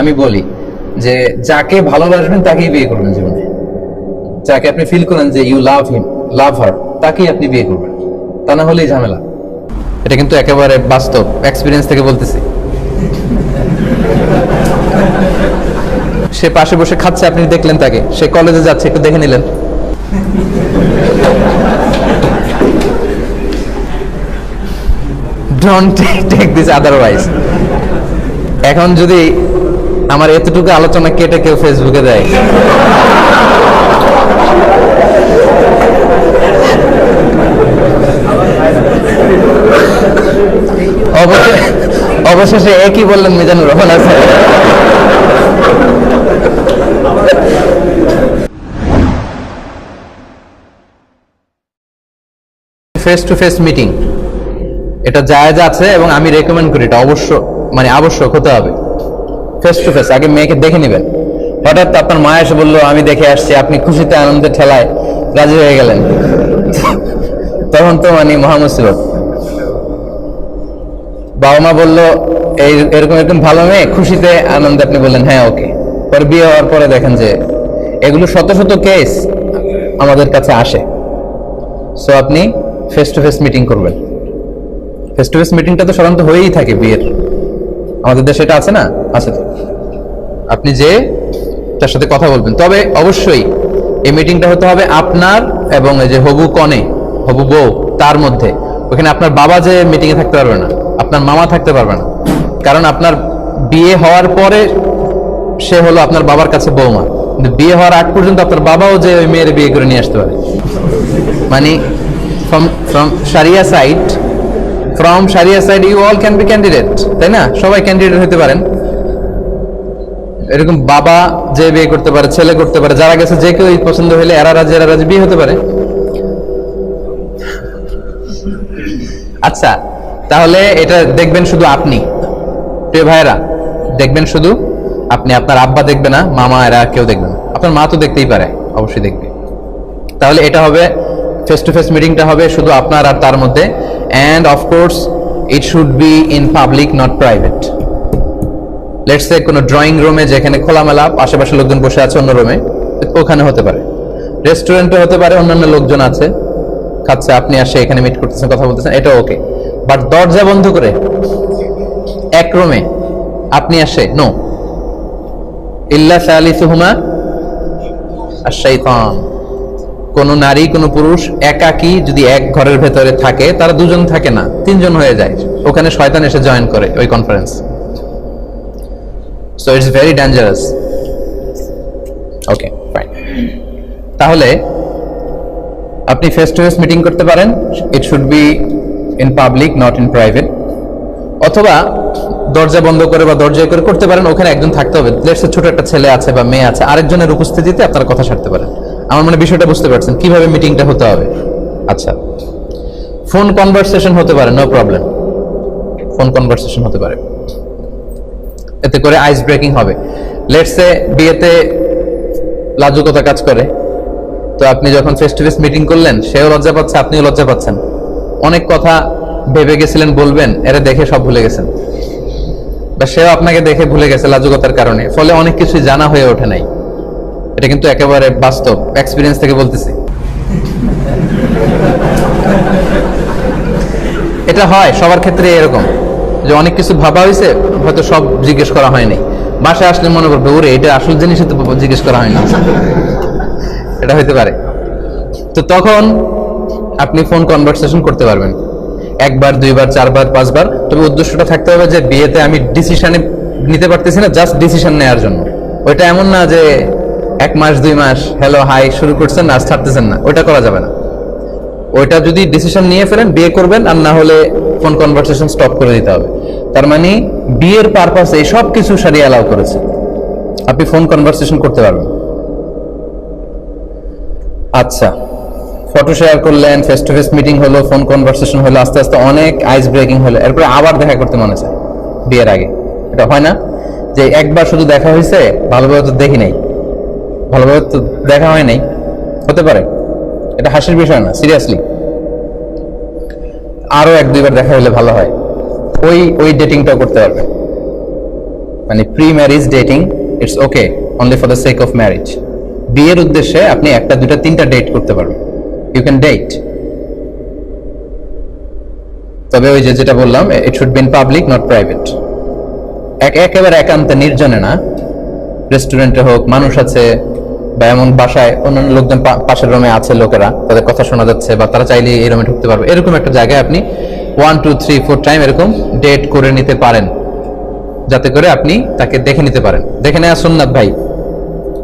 আমি বলি যে যাকে ভালোবাসবেন তাকেই বিয়ে করবেন জীবনে। যাকে আপনি ফিল করেন যে ইউ লাভ হিম লাভ হার তাকেই আপনি বিয়ে করবেন। তা না হলেই ঝামেলা। এটা কিন্তু একেবারে বাস্তব এক্সপিরিয়েন্স থেকে বলতেছি। সে পাশে বসে খাচ্ছে, আপনি দেখলেন তাকে। সে কলেজে যাচ্ছে, একটু দেখে নিলেন। ডোন্ট টেক দিস আদারওয়াইজ এখন যদি আমার এতটুকু আলোচনা কেটে কেউ ফেসবুকে দেয়। অবশে- অবশেষে একই বললেন মিজানুর রহমান? আছে ফেস টু ফেস মিটিং এটা জায়েজ আছে এবং আমি রেকমেন্ড করি, এটা অবশ্য মানে আবশ্যক হতে হবে। ফেস টু ফেস আগে মেয়েকে দেখে নেবেন। হঠাৎ আপনার মা এসে বলল, আমি দেখে আসছি, আপনি খুশিতে আনন্দে ঠেলায় রাজি হয়ে গেলেন। তখন তো মানে মহামুসিবত বাবা মা বলল, এই এরকম এরকম ভালো মেয়ে, খুশিতে আনন্দে। আপনি বললেন হ্যাঁ ওকে। পরে বিয়ে হওয়ার পরে দেখেন যে এগুলো শত শত কেস আমাদের কাছে আসে। সো আপনি ফেস টু ফেস মিটিং করবেন। ফেস টু ফেস মিটিংটা তো সাধারণত হয়েই থাকে বিয়ের। আমাদের দেশে এটা আছে না? আছে তো। আপনি যে, তার সাথে কথা বলবেন। তবে অবশ্যই এই মিটিংটা হতে হবে আপনার এবং এই যে হবু কনে, হবু বউ, তার মধ্যে। ওখানে আপনার বাবা যে মিটিং এ থাকতে পারবে না, আপনার মামা থাকতে পারবে না। কারণ আপনার বিয়ে হওয়ার পরে সে হলো আপনার বাবার কাছে বৌমা। কিন্তু বিয়ে হওয়ার আগ পর্যন্ত আপনার বাবাও যে ওই মেয়ের বিয়ে করে নিয়ে আসতে পারে। মানে from from sharia side from sharia side you all can be candidate তাই না? সবাই ক্যান্ডিডেট হতে পারেন। এরকম বাবা যে বিয়ে করতে পারে, ছেলে করতে পারে, যারা গেছে, যে কেউ পছন্দ হইলে এরা রাজি এরা রাজি, বিয়ে হতে পারে। আচ্ছা তাহলে এটা দেখবেন শুধু আপনি। প্রিয় ভাইরা দেখবেন শুধু আপনি, আপনার আব্বা দেখবে না, মামা, এরা কেউ দেখবে না। আপনার মা তো দেখতেই পারে, অবশ্যই দেখবে। তাহলে এটা হবে ফেস টু ফেস মিটিংটা হবে শুধু আপনার আর তার মধ্যে। And of course it should be in public not private let's say কোনো ড্রয়িং রুমে যেখানে খোলামেলা, আশেপাশে লোকজন বসে আছে অন্য রুমে ওখানে হতে পারে। রেস্টুরেন্টে হতে পারে, অন্যান্য লোকজন আছে, খাচ্ছে, আপনি আসে এখানে মিট করতেছেন, কথা বলতেছেন এটা ওকে বাট দরজা বন্ধ করে, এক রুমে আপনি আসে নো ইল্লা সালিসুহুমা আর শৈতান কোন নারী, কোনো পুরুষ একাকী যদি এক ঘরের ভেতরে থাকে, তারা দুজন থাকে না, তিনজন হয়ে যায়। ওখানে শয়তান এসে জয়েন করে ওই conference so it's very dangerous okay fine তাহলে, আপনি ফেস টু ফেস মিটিং করতে পারেন। It should be in public not in private অথবা, দরজা বন্ধ করে বা দরজা করে করতে পারেন। ওখানে একজন থাকতে হবে। ছোট একটা ছেলে আছে বা মেয়ে আছে, আরেকজনের উপস্থিতিতে আপনারা কথা সারতে পারেন। আমার মানে বিষয়টা বুঝতে পারছেন, কীভাবে মিটিংটা হতে হবে? আচ্ছা ফোন কনভারসেশন হতে পারে নো প্রবলেম ফোন কনভারসেশন হতে পারে। এতে করে আইস ব্রেকিং হবে। লেটসে বিয়েতে লাজুকতা কাজ করে, তো আপনি যখন ফেস টু ফেস মিটিং করলেন, সেও লজ্জা পাচ্ছে, আপনিও লজ্জা পাচ্ছেন। অনেক কথা ভেবে গেছিলেন, বলবেন, এরা দেখে সব ভুলে গেছেন। বা সেও আপনাকে দেখে ভুলে গেছে লাজুকতার কারণে। ফলে অনেক কিছুই জানা হয়ে ওঠে নাই। এটা কিন্তু একেবারে বাস্তব এক্সপিরিয়েন্স থেকে বলতেছি। এটা হয়, সবার ক্ষেত্রে এরকম। যে অনেক কিছু ভাবা হয়েছে, হয়তো সব জিজ্ঞেস করা হয়নি। বাসায় আসলে মনে করবে, ওরে, এটা আসল জিনিস তো জিজ্ঞেস করা হয়নি এটা হইতে পারে। তো তখন আপনি ফোন কনভারসেশন করতে পারবেন। একবার, দুইবার, চারবার, পাঁচবার। তবে উদ্দেশ্যটা থাকতে হবে যে বিয়েতে আমি ডিসিশনে নিতে পারতেছি না জাস্ট ডিসিশন নেওয়ার জন্য। ওইটা এমন না যে এক মাস, দুই মাস হ্যালো হাই শুরু করছেন, আজ ছাড়তেছেন না। ওইটা করা যাবে না। ওইটা যদি ডিসিশন নিয়ে ফেলেন, বিয়ে করবেন, আর না হলে ফোন কনভারসেশন স্টপ করে দিতে হবে। তার মানে বিয়ের পারপাসে সব কিছু সারি অ্যালাউ করেছে। আপনি ফোন কনভারসেশন করতে পারবেন। আচ্ছা ফটো শেয়ার করলেন ফেস টু ফেস মিটিং হলো ফোন কনভারসেশন হলো, আস্তে আস্তে অনেক আইস ব্রেকিং হলো। এরপরে আবার দেখা করতে মনে চায়, বিয়ের আগে। এটা হয় না যে একবার শুধু দেখা হয়েছে, ভালোভাবে তো দেখি নাই। ভালোভাবে তো দেখা হয় নাই। হতে পারে। এটা হাসির বিষয় না সিরিয়াসলি আরও এক, দুইবার দেখা হলে ভালো হয়। ওই ওই ডেটিংটাও করতে পারবে। মানে pre marriage dating it's okay only for the sake of marriage বিয়ের উদ্দেশ্যে আপনি একটা দুটা তিনটা ডেট করতে পারবেন। ইউ ক্যান ডেট তবে ওই যে যেটা বললাম it should be in public not private এক একেবারে একান্তে নির্জনে না। রেস্টুরেন্টে হোক, মানুষ আছে বা এমন বাসায় অন্যান্য লোকজন পাশের রুমে আছে লোকেরা, তাদের কথা শোনা যাচ্ছে বা তারা চাইলে এই রুমে ঢুকতে পারবে। এরকম একটা জায়গায় আপনি one two three four time এরকম ডেট করে নিতে পারেন। যাতে করে আপনি তাকে দেখে নিতে পারেন। দেখে নেওয়া সোননাথ ভাই,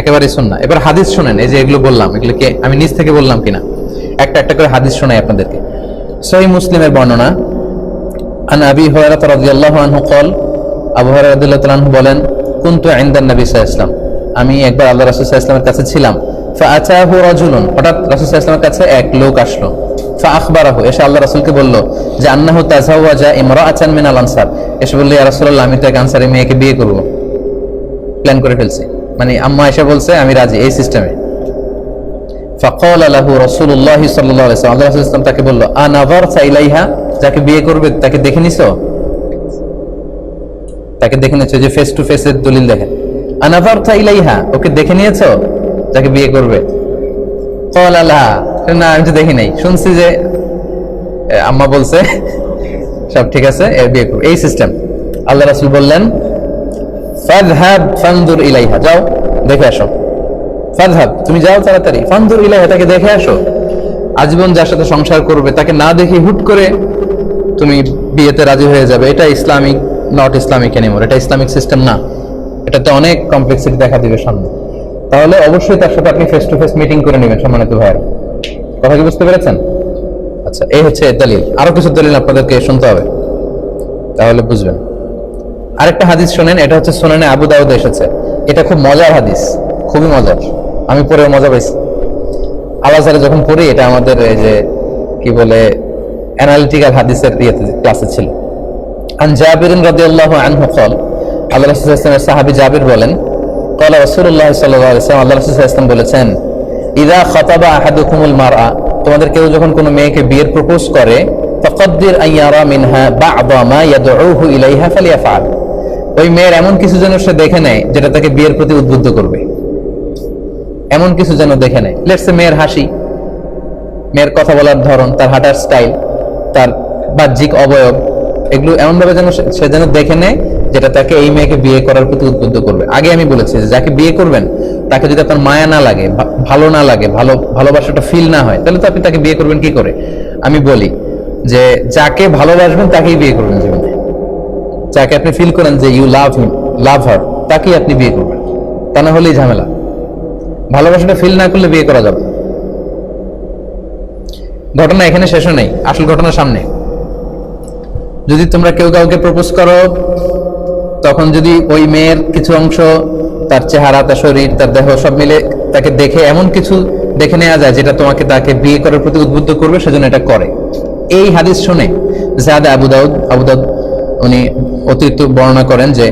একেবারেই সোননা এবার হাদিস শোনেন, এই যে এগুলো বললাম এগুলোকে আমি নিজ থেকে বললাম কিনা? একটা একটা করে হাদিস শোনাই আপনাদেরকে। সহি মুসলিমের বর্ণনা, আন আবি হরাত রাদিয়াল্লাহু আনহু কল, আবু হরাত বলেন, কুন্তু ইনদান নবী সাহা ইসলাম আমি একবার আল্লাহ রাসুল ইসলামের কাছে ছিলাম। হঠাৎ রাসুল ইসলামের কাছে এক লোক আসলো। ফা এসে আল্লাহ রাসুলকে বলল যে, আন্নাহু তাজাওয়াজা ইমরা আচান মিন আল আনসার। এসে ইয়া রাসূলুল্লাহ, আমি তো এক মেয়েকে বিয়ে করব। প্ল্যান করে ফেলছি। মানে আম্মা এসে বলছে, আমি রাজি এই সিস্টেমে ইসলাম তাকে বলল আনাভার সাইলাইহা যাকে বিয়ে করবে তাকে দেখে নিছো? তাকে দেখে নিচ্ছ যে ফেস টু ফেসের দলিল দেখেন আনাফার ইলাইহা, ওকে দেখে নিয়েছো? যাকে বিয়ে করবে। না, আমি তো দেখি নাই। শুনছি যে আম্মা বলছে, সব ঠিক আছে এর বিয়ে করবে। এই সিস্টেম আল্লাহ রাসুল বললেন ফাদহাব ফানদুর ইলাইহা। যাও, দেখে আসো। ফাদহাব তুমি যাও তাড়াতাড়ি। ফানদুর ইলাইহা, তাকে দেখে আসো। আজীবন যার সাথে সংসার করবে, তাকে না দেখে হুট করে তুমি বিয়েতে রাজি হয়ে যাবে। এটা ইসলামিক নট ইসলামিক অ্যানিমোর এটা ইসলামিক সিস্টেম না। এটাতে অনেক কমপ্লেক্সিটি দেখা দিবে সামনে তাহলে অবশ্যই তার সাথে আপনি ফেস টু ফেস মিটিং করে নেবেন সম্মানিত ভাইয়েরা কথা কি বুঝতে পেরেছেন আচ্ছা এই হচ্ছে দলিল আরো কিছু দলিল আপনাদেরকে শুনতে হবে তাহলে বুঝবেন আরেকটা হাদিস শোনেন এটা হচ্ছে শোনেনে আবু দাউদ এসেছে এটা খুব মজার হাদিস খুবই মজার আমি পড়ে মজা পাইছি আলাজারে যখন পড়ি এটা আমাদের এই যে কি বলে অ্যানালিটিক্যাল হাদিসের ইয়েতে ক্লাসে ছিল আন জাবির রাদিয়াল্লাহু আনহু قال আল্লাহ রসুল ইসলামের সাহাবি জাবির বলেন, কলা রসুল্লাহ আল্লাহ রসুল ইসলাম বলেছেন, ইদা খতাবা মারা তোমাদের কেউ যখন কোনো মেয়েকে বিয়ের প্রপোজ করে আইয়ারা মিনহা বা আবামা ইলাইহা ওই মেয়ের এমন কিছু যেন সে দেখে নেয় যেটা তাকে বিয়ের প্রতি উদ্বুদ্ধ করবে। এমন কিছু যেন দেখে নেয়। লেটসে মেয়ের হাসি, মেয়ের কথা বলার ধরন, তার হাঁটার স্টাইল তার বাহ্যিক অবয়ব, এগুলো এমনভাবে যেন সে যেন দেখে নেয় যেটা তাকে এই মেয়েকে বিয়ে করার প্রতি উদ্বুদ্ধ করবে। আগে আমি বলেছি যে যাকে বিয়ে করবেন, তাকে যদি আপনার মায়া না লাগে ভালো না লাগে, ভালো, ভালোবাসাটা ফিল না হয়, তাহলে তো আপনি তাকে বিয়ে করবেন কি করে? আমি বলি যে যাকে ভালোবাসবেন, তাকেই বিয়ে করবেন জীবনে। যাকে আপনি ফিল করেন যে ইউ লাভ হিম লাভ হার তাকেই আপনি বিয়ে করবেন। তা না হলেই ঝামেলা। ভালোবাসাটা ফিল না করলে বিয়ে করা যাবে ঘটনা এখানে শেষও নেই, আসল ঘটনা সামনে। যদি তোমরা কেউ কাউকে প্রপোজ করো তখন যদি ওই মেয়ের কিছু অংশ, তার চেহারা, তার শরীর, তার দেহ সব মিলে তাকে দেখে এমন কিছু দেখে নেওয়া যায় যেটা তোমাকে তাকে বিয়ে করার প্রতি উদ্বুদ্ধ করবে, সেজন্য এটা করে। এই হাদিস শুনে জাদা আবু দাউদ আবু দাউদ উনি অতিরিক্ত বর্ণনা করেন যে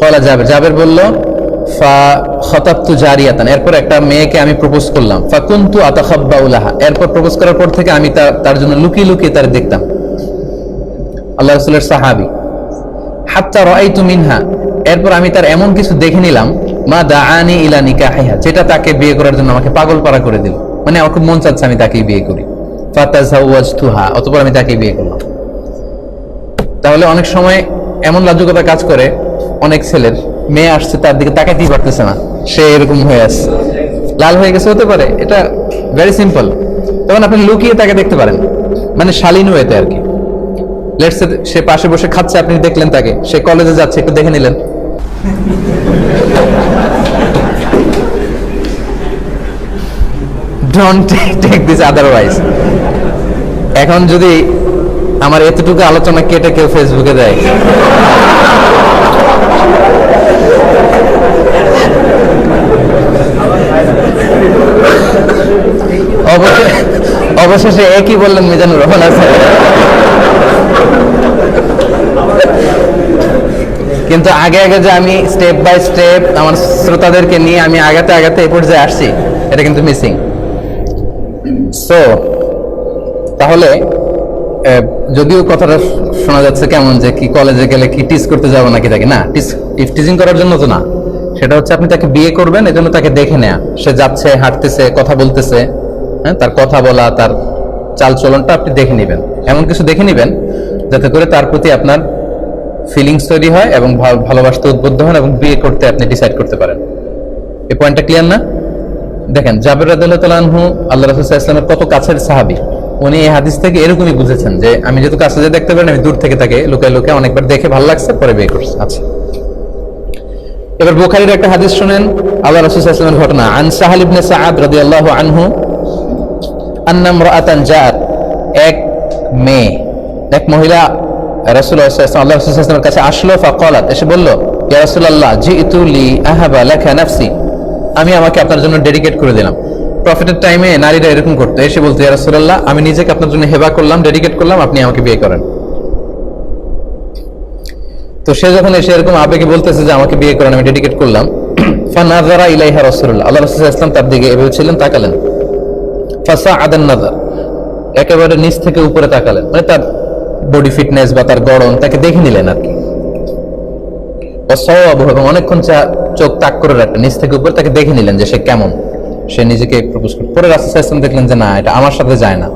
কলা জাবের জাবের বলল, ফা খতাবতু জারিয়াতান এরপর একটা মেয়েকে আমি প্রপোজ করলাম, ফা কুনতু আতাখাব্বা উলাহা এরপর প্রপোজ করার পর থেকে আমি তার জন্য লুকিয়ে লুকিয়ে তার দেখতাম। আল্লাহ রসুলের সাহাবি হাত্তা রাআইতু মিনহা। এরপর আমি তার এমন কিছু দেখে নিলাম, মা দাআনি ইলা নিকাহিহা। যেটা তাকে বিয়ে করার জন্য আমাকে পাগল পারা করে দিল। মানে আমার খুব মন চাচ্ছে আমি তাকেই বিয়ে করি। ফাতাজাওয়াজতুহা, অতঃপর আমি তাকেই বিয়ে করলাম। তাহলে অনেক সময় এমন লাজুকতা কাজ করে, অনেক ছেলের মেয়ে আসছে, তার দিকে তাকাতেই পারতেছে না। সে এরকম হয়ে আসছে লাল হয়ে গেছে হতে পারে, এটা ভেরি সিম্পল তখন আপনি লুকিয়ে তাকে দেখতে পারেন। মানে শালীন এতে আর কি। লেটস সে পাশে বসে খাচ্ছে, আপনি দেখলেন তাকে। সে কলেজে যাচ্ছে, একটু দেখে নিলেন। ডোন্ট টেক দিস আদারওয়াইজ এখন যদি আমার এতটুকু আলোচনা কেটে কেউ ফেসবুকে দেয়। অবশে- অবশেষে একই বললেন মিজানুর রহমান? আছে কিন্তু আগে আগে যে আমি স্টেপ বাই স্টেপ আমার শ্রোতাদেরকে নিয়ে আমি আগাতে আগাতে এই পর্যায়ে আসছি এটা কিন্তু মিসিং সো তাহলে যদিও কথাটা শোনা যাচ্ছে কেমন যে কি কলেজে গেলে কি টিচ করতে যাব নাকি তাকে? না টিচ টিচিং করার জন্য তো না। সেটা হচ্ছে আপনি তাকে বিয়ে করবেন এজন্য তাকে দেখে নেয়া। সে যাচ্ছে হাঁটতেছে কথা বলতেছে হ্যাঁ তার কথা বলা তার চাল চলনটা আপনি দেখে নেবেন। এমন কিছু দেখে নেবেন যাতে করে তার প্রতি আপনার ফিলিংস তৈরি হয় এবং ভাল- ভালোবাসতে উদ্বুদ্ধ হন এবং বিয়ে করতে আপনি ডিসাইড করতে পারেন। এই পয়েন্টটা ক্লিয়ার না? দেখেন, জাবের রাদিয়াল্লাহু আল্লাহ রাসূল ইসলামের কত কাছের সাহাবী। উনি এই হাদিস থেকে এরকমই বুঝেছেন যে, আমি যেহেতু কাছে যে দেখতে পারেন আমি দূর থেকে তাকে লুকায় লুকায় অনেকবার দেখে ভালো লাগছে, পরে বিয়ে করছে। আচ্ছা। এবার বুখারীর একটা হাদিস শুনেন, আল্লাহ রাসূল ইসলামের ঘটনা। আন সাহাল ইবনে সাআদ রাদিয়াল্লাহু আনহু, আন্না ইমরাআতান জাআত, এক মেয়ে, এক মহিলা রাসূলের কাছে আসলো এসে বলল, ইয়া রাসূলুল্লাহ, জিতু লি আহাবা লাকা নাফসি। আমি আমাকে আপনার জন্য ডেডিকেট করে দিলাম। প্রফিটের টাইমে নারীরা এরকম করতো। এসে বলতো আমি নিজেকে আপনার জন্য হেবা করলাম ডেডিকেট করলাম, আপনি আমাকে বিয়ে করেন। তো সে যখন এসে এরকম আবেগে বলতেছে যে, আমাকে বিয়ে করেন, আমি ডেডিকেট করলাম। ফানাজারা ইলাইহা রাসূলুল্লাহ। আল্লাহ রাসূল ইসলাম তার দিকে এভাবে ছিলেন, তাকালেন। ফাসা আদান নাজার একেবারে নিচ থেকে উপরে তাকালেন। মানে তার বডি ফিটনেস বা তার গড়ন তাকে দেখে নিলেন আর কি। অসবাবু এবং অনেকক্ষণ চা- চোখ তাক করে রাখলেন, নিচ থেকে উপরে তাকে দেখে নিলেন যে সে কেমন। সে নিজেকে প্রপোজ করে পরে রাস্তা ইসলাম দেখলেন যে না, এটা আমার সাথে যায় না।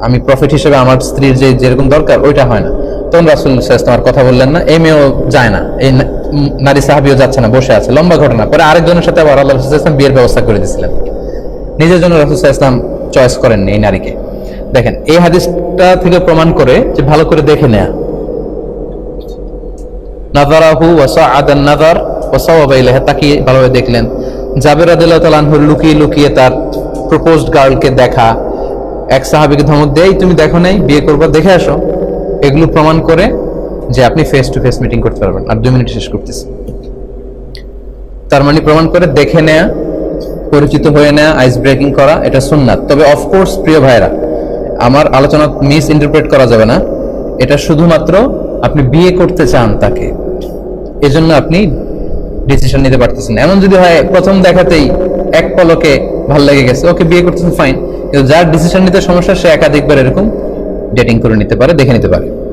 আমি প্রফিট হিসেবে আমার স্ত্রীর যে যেরকম দরকার, ওইটা হয় না। তখন রাসুল ইসলাম আর কথা বললেন না, এই মেয়েও যায় না। এই নারী সাহাবিও যাচ্ছে না, বসে আছে। লম্বা ঘটনা। পরে আরেকজনের সাথে আবার আল্লাহ রসুল ইসলাম বিয়ের ব্যবস্থা করে দিয়েছিলেন। নিজের জন্য রাসুল ইসলাম চয়েস করেননি এই নারীকে। দেখেন, এই হাদিসটা থেকে প্রমাণ করে যে ভালো করে দেখে নেয়া। নাজারাহু ওয়াসাআদান নাজার ওয়াসাওয়াবা ইলাইহা তাকিয়ে ভালোভাবে দেখলেন। জাবের তাআলা লুকিয়ে লুকিয়ে তার প্রপোজড গার্লকে দেখা। এক সাহাবীকে ধমক দেয় তুমি দেখো নাই, বিয়ে করবা, দেখে আসো। এগুলো প্রমাণ করে যে আপনি ফেস টু ফেস মিটিং করতে পারবেন। আর দুই মিনিট শেষ করতেছি। তার মানে প্রমাণ করে দেখে নেয়া, পরিচিত হয়ে নেয়া আইস ব্রেকিং করা, এটা সুন্নাত। তবে অফকোর্স প্রিয় ভাইরা আমার আলোচনা মিস ইন্টারপ্রেট করা যাবে না। এটা শুধুমাত্র আপনি বিয়ে করতে চান তাকে। এজন্য আপনি ডিসিশন নিতে পারতেছেন এমন যদি হয়, প্রথম দেখাতেই এক পলকে ভালো লেগে গেছে। ওকে বিয়ে করতেছেন ফাইন কিন্তু যার ডিসিশন নিতে সমস্যা, সে একাধিকবার এরকম ডেটিং করে নিতে পারে, দেখে নিতে পারে।